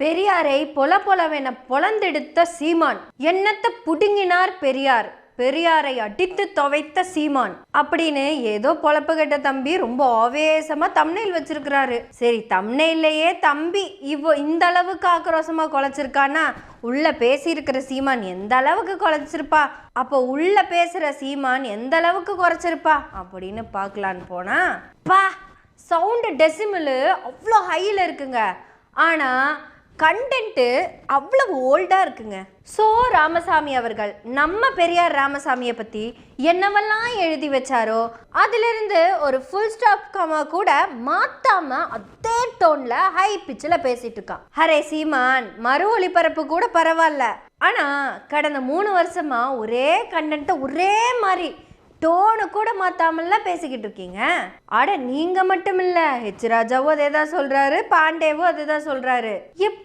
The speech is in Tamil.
பெரியாரை பொல பொலவென பொலந்தெடுத்த சீமான். என்னத்தை புடுங்கினார் பெரியார்? பெரியாரை அடித்து துவைத்த சீமான். அப்படின்னு ஏதோ பொழப்பு கெட்ட தம்பி ரொம்ப ஆவேசமா தம்னையில் வச்சிருக்கிறாரு. சரி தம்னையிலேயே தம்பி இவ்வளோ இந்த அளவுக்கு ஆக்ரோசமா குலைச்சிருக்கானா உள்ள பேசியிருக்கிற சீமான் எந்த அளவுக்கு குறைச்சிருப்பா அப்போ உள்ள பேசுற சீமான் எந்த அளவுக்கு குறைச்சிருப்பா? அப்படின்னு பார்க்கலான்னு போனா பா சவுண்டு டெசிமலு அவ்வளோ ஹையில் இருக்குங்க. ஆனால் கண்டென்ட்டு அவ்வளவு ஓல்டாக இருக்குங்க. ஸோ ராமசாமி அவர்கள் நம்ம பெரியார் ராமசாமியை பற்றி என்னவெல்லாம் எழுதி வச்சாரோ அதிலிருந்து ஒரு ஃபுல் ஸ்டாப் கமா கூட மாற்றாமல் அதே டோனில் ஹை பிச்சில் பேசிட்டு இருக்கான். ஹரே சீமான் மறு ஒளிபரப்பு கூட பரவாயில்ல. ஆனால் கடந்த மூணு வருஷமாக ஒரே கண்டென்ட்டை ஒரே மாதிரி டோனு கூட மாத்தாமல்லாம் பேசிக்கிட்டு இருக்கீங்க. அட நீங்க மட்டும் இல்ல ஹெச் ராஜாவும் அதே தான் சொல்றாரு பாண்டேவும் அதே தான் சொல்றாரு. எப்ப